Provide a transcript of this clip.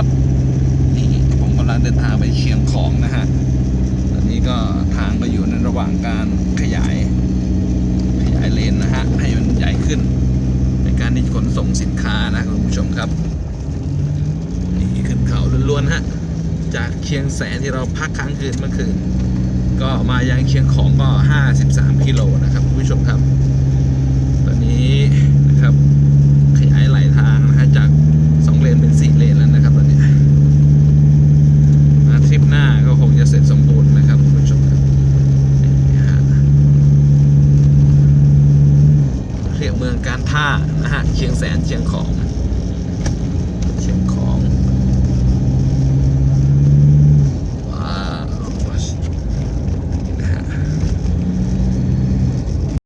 ับนี่ผมกำลังเดินทางไปเชียงของนะฮะตอนนี้ก็ทางก็อยู่ในระหว่างการขยาย ขยายเลนนะฮะให้มันใหญ่ขึ้น ในการที่ขนส่งสินค้านะคุณผู้ชมครับนี่ขึ้นเขาล้วนๆฮะจากเชียงแสนที่เราพักค้างคืนเมื่อคืนก็มายังเชียงของก็ 53 กิโลนะครับ เมืองการท่านะฮะเชียงแสนเชียงของ